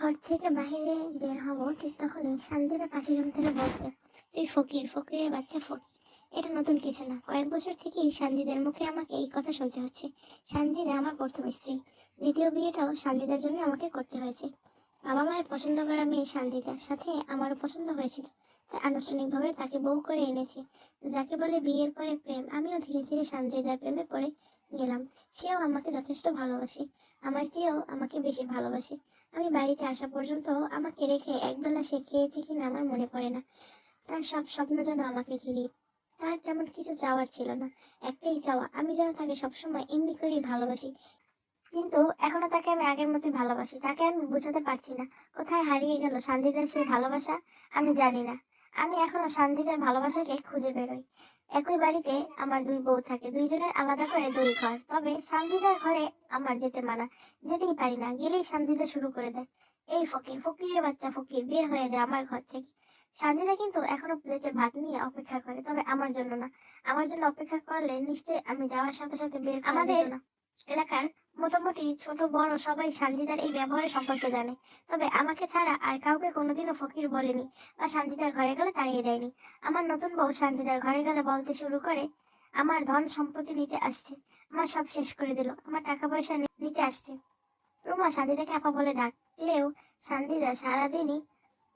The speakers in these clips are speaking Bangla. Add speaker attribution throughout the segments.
Speaker 1: ঘর থেকে বাইরে বের হব, ঠিক তখনই সানজিদা পাশের রুম থেকে বলছে, তুই ফকির, ফকিরের বাচ্চা ফকির। এটা নতুন কিছু না। কয়েক বছর থেকেই সানজিদের মুখে আমাকে এই কথা শুনতে হচ্ছে। সানজিদা আমার প্রথম স্ত্রী। দ্বিতীয় বিয়েটাও সানজিদার জন্য আমাকে করতে হয়েছে। বাবা মায়ের পছন্দ করা মেয়ে সানজিদার সাথে আমারও পছন্দ হয়েছিল। তাই আনুষ্ঠানিকভাবে তাকে বউ করে এনেছি। যাকে বলে বিয়ের পরে প্রেম, আমিও ধীরে ধীরে সানজিদার প্রেমে পড়ে। গেলাম। সেও আমাকে যথেষ্ট ভালোবাসে। আমার চেয়েও আমাকে বেশি ভালোবাসে। আমি বাড়িতে আসা পর্যন্ত আমাকে রেখে একবেলা সে খেয়েছে কিনা আমার মনে পড়ে না। তার সব স্বপ্ন যেন আমাকে ঘিরি। তার তেমন কিছু চাওয়ার ছিল না। একটাই চাওয়া, আমি যেন তাকে সবসময় এমনি করেই ভালোবাসি। কিন্তু এখনও তাকে আমি আগের মতোই ভালোবাসি। তাকে আমি বোঝাতে পারছি না। কোথায় হারিয়ে গেল সানজিদার সেই ভালোবাসা আমি জানি না। আমি এখনও সানজিদার ভালোবাসাকে খুঁজে বেরোই। একই বাড়িতে আমার দুই বউ থাকে দুইজনের আলাদা করে দুই ঘর। তবে সানজিদার ঘরে আমার যেতে মানা যেতেই পারি না গেলেই সানজিদা শুরু করে দেয়। এই ফকির ফকিরের বাচ্চা ফকির বের হয়ে যায় আমার ঘর থেকে। সানজিদা কিন্তু এখনও প্লেটে ভাত নিয়ে অপেক্ষা করে তবে আমার জন্য না। আমার জন্য অপেক্ষা করলে নিশ্চয়ই আমি যাওয়ার সাথে সাথে বের
Speaker 2: আমাদের
Speaker 1: না। এলাকার মোটামুটি ছোট, বড় সবাই সানজিদার এই ব্যবহারের সম্পর্কে জানে। তবে আমাকে ছাড়া আর কাউকে কোনোদিনও ফকির বলেনি বা সানজিদার ঘরে গেলে তাড়িয়ে দেয়নি। আমার নতুন বউ সানজিদার ঘরে গেলে বলতে শুরু করে, আমার ধন সম্পত্তি নিতে আসছে। আমার সব শেষ করে দিল। আমার টাকা পয়সা নিতে আসছে। রুমা সানজিদাকে আপা বলে ডাকলেও সানজিদা সারাদিনই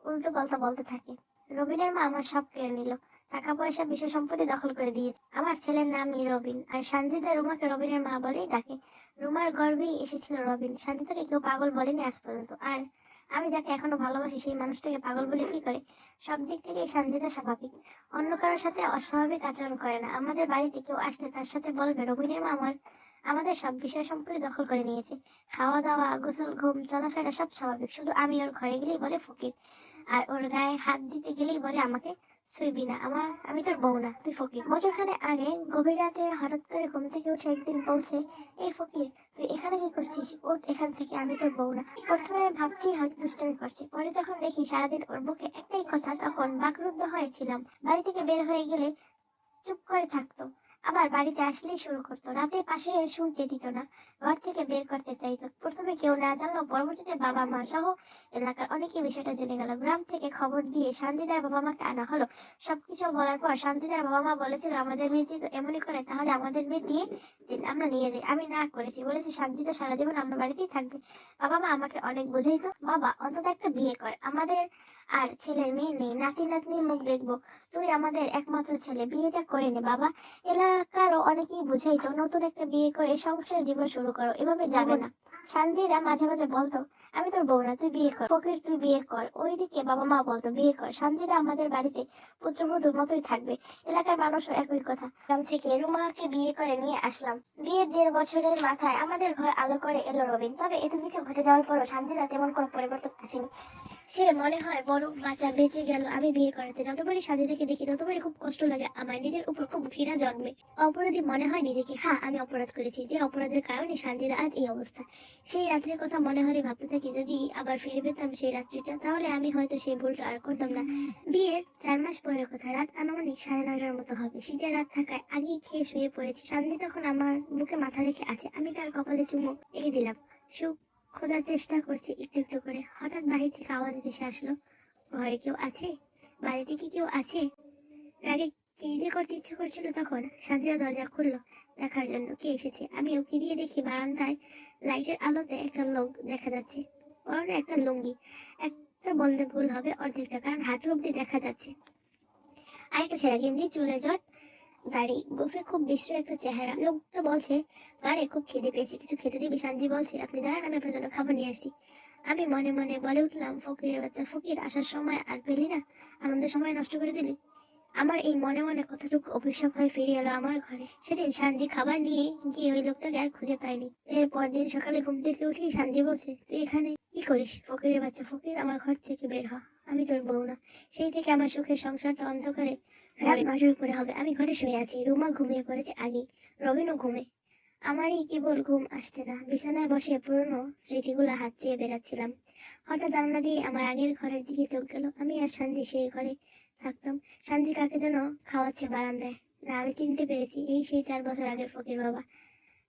Speaker 1: উল্টো পাল্টা বলতে থাকে। রবিনের মা আমার সব কেড়ে নিল। টাকা পয়সা বিষয় সম্পত্তি দখল করে দিয়েছে। আমার ছেলের নামই রবিন, আর সানজিদা রুমাকে রবিনের মা বলেই ডাকে। রুমার গর্বেই এসেছিল রবিন। সানজিদাকে কেউ পাগল বলেনি আজ পর্যন্ত। আর আমি যাকে এখনও ভালোবাসি, সেই মানুষটাকে পাগল বলে কি করে? সব দিক থেকেই সানজিদা স্বাভাবিক। অন্য কারোর সাথে অস্বাভাবিক আচরণ করে না। আমাদের বাড়িতে কেউ আসলে তার সাথে বলবে, রবিনের মা আমার, আমাদের সব বিষয় সম্পত্তি দখল করে নিয়েছে। খাওয়া দাওয়া গোসল, ঘুম, চলাফেরা সব স্বাভাবিক। শুধু আমি ওর ঘরে গেলেই বলে ফকির। আর ওর গায়ে হাত দিতে গেলেই বলে আমাকে ছুঁইবি না, আমার, আমি তোর বউ না, তুই ফকির। বছরখানে আগে, গভীর রাতে হঠাৎ করে ঘুম থেকে উঠে একদিন বলছে, এই ফকির, তুই এখানে কি করছিস? ওর এখান থেকে, আমি তোর বউ না। প্রথমে ভাবছি, হয়তো দুষ্টামি করছে। পরে যখন দেখি সারাদিন ওর বুকে একটাই কথা, তখন বাকরুদ্ধ হয়েছিলাম। বাড়ি থেকে বের হয়ে গেলে চুপ করে থাকতো। আবার বাড়িতে আসলেই শুরু করতো। রাতে পাশে শুনতে দিত না। ঘর থেকে বের করতে চাইতো। প্রথমে কেউ না জানলেও পরবর্তীতে বাবা, মা সহ এলাকার অনেকেই বিষয়টা জেনে গেল। গ্রাম থেকে খবর দিয়ে সানজিদার বাবা মাকে আনা হলো। সবকিছু বলার পর সানজিদার বাবা মা বলেছিল, আমাদের মেয়ে যেহেতু এমনই করে, তাহলে আমাদের মেয়ে দিয়ে দিন, আমরা নিয়ে যাই। আমি না করেছি, বলেছি সানজিদা। সারা জীবন আমার বাড়িতেই থাকবে। বাবা মা আমাকে অনেক বোঝাইতো। বাবা, অন্তত একটা বিয়ে কর। আমাদের আর ছেলের মেয়ে নেই। নাতি নাতনির মুখ দেখব। তুই আমাদের একমাত্র ছেলে। বিয়েটা করে নে, বাবা। এলাকারও অনেকেই বুঝাইতো, নতুন একটা বিয়ে করে সংসার জীবন শুরু করো। এভাবে যাবে না। সানজিরা মাঝে মাঝে বলতো, আমি তোর বউ না, তুই বিয়ে কর। ফকির, তুই বিয়ে কর। ওইদিকে বাবা মা বলতো, বিয়ে কর। সানজিরা আমাদের বাড়িতে পুত্রবধূর মতোই থাকবে। এলাকার মানুষও একই কথা। গ্রাম থেকে রুমাকে বিয়ে করে নিয়ে আসলাম। বিয়ের দেড় বছরের মাথায় আমাদের ঘর আলো করে এলো রবিন। তবে এত কিছু ঘটে যাওয়ার পরও সানজিরা তেমন কোনো পরিবর্তন আসেনি। সে মনে হয় বড় বাচ্চা বেঁচে গেল, আমি বিয়ে করাতে। যতবারই সাজিদাকে দেখি, ততবারই খুব কষ্ট লাগে আমার নিজের উপর খুব ঘৃণা জন্মে। অপরাধী মনে হয় নিজেকে হ্যাঁ আমি অপরাধ করেছি, যে অপরাধের কারণে সানজিদা আজ এই অবস্থা। সেই রাত্রির কথা মনে হলে ভাবতে থাকি, যদি আবার ফিরে পেতাম সেই রাত্রিটা, তাহলে আমি হয়তো সেই ভুলটা আর করতাম না। বিয়ের চার মাস পরের কথা, রাত আনুমানিক সাড়ে নয়টার মতো হবে। শীতের রাত থাকায় আগেই খেয়ে শুয়ে পড়েছি। সানজি তখন আমার বুকে মাথা রেখে আছে, আমি তার কপালে চুমু এঁকে দিলাম। সুখ খোঁজার চেষ্টা করছি একটু একটু করে। হঠাৎ বাহির থেকে আওয়াজ ভেসে আসলো, ঘরে কেউ আছে? বাড়িতে কি কেউ আছে? রাগে কি যে করতে ইচ্ছে করছিল তখন সাজিয়া দরজা খুললো দেখার জন্য। কে এসেছে? আমি ওকে দিয়ে দেখি বারান্দায় লাইটের আলোতে একটা লোক দেখা যাচ্ছে। পরনে একটা লুঙ্গি। একটা বলতে ভুল হবে অর্ধেকটা, কারণ হাঁটু অব্দি দেখা যাচ্ছে। আরেকটা ছেঁড়া গেঞ্জি চুলে জট দাড়ি গোফে খুব বিশ্র একটা চেহারা। লোকটা বলছে মারে খুব খিদে পেয়েছে, কিছু খেতে দিবি সানজি? বলছে, আপনি দাঁড়ান, আমি আপনার জন্য খাবার নিয়ে আসছি। আমি মনে মনে বলে উঠলাম, ফকিরের বাচ্চা, ফকির, আসার সময় আর পেলি না? আনন্দের সময় নষ্ট করে দিলি? আমার এই মনে মনে কতটুকু অভিশাপ হয়ে ফিরে এলো আমার ঘরে। সেদিন সানজি খাবার নিয়ে গিয়ে ওই লোকটাকে আর খুঁজে পাইনি এরপর দিন সকালে ঘুম থেকে উঠেই সানজি বলছে, তুই এখানে? কি করিস? ফকিরের বাচ্চা, ফকির, আমার ঘর থেকে বের হ। আমি তোর বউ না। সেই থেকে আমার সুখের সংসারটা অন্ধকারে রাত নজর করে হবে। আমি ঘরে শুয়ে আছি। রুমা ঘুমিয়ে পড়েছে আগেই রবিনও ঘুমে। আমারই কেবল ঘুম আসছে না। বিছানায় বসে পুরনো স্মৃতিগুলো হাত চেয়ে বেড়াচ্ছিলাম। হঠাৎ জানলা দিয়ে আমার আগের ঘরের দিকে চোখ গেল। আমি আর সানজি সেই ঘরে থাকতাম। সানজি কাকে যেন খাওয়াচ্ছে বারান্দায়। না আমি চিনতে পেরেছি। এই সেই চার বছর আগের ফকির বাবা।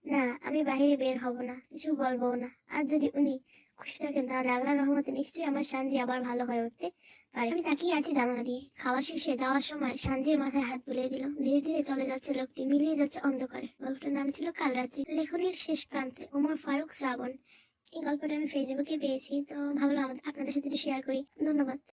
Speaker 1: না, আমি বাইরে বের হব না, কিছু বলব না। আর যদি উনি খুশি থাকেন, তাহলে আল্লাহর রহমতে নিশ্চয়ই আমার সানজি আবার ভালো হয়ে উঠতে পারে। আমি তাকিয়ে আছি জানালা দিয়ে। খাওয়া শেষে যাওয়ার সময় সানজির মাথায় হাত বুলিয়ে দিল। ধীরে ধীরে চলে যাচ্ছে লোকটি, মিলিয়ে যাচ্ছে অন্ধকারে। গল্পটার নাম ছিল কাল রাত্রি। লেখনির শেষ প্রান্তে ওমর ফারুক শ্রাবণ। এই গল্পটা আমি ফেসবুকে পেয়েছি, তো ভাবলাম আপনাদের সাথে শেয়ার করি। ধন্যবাদ।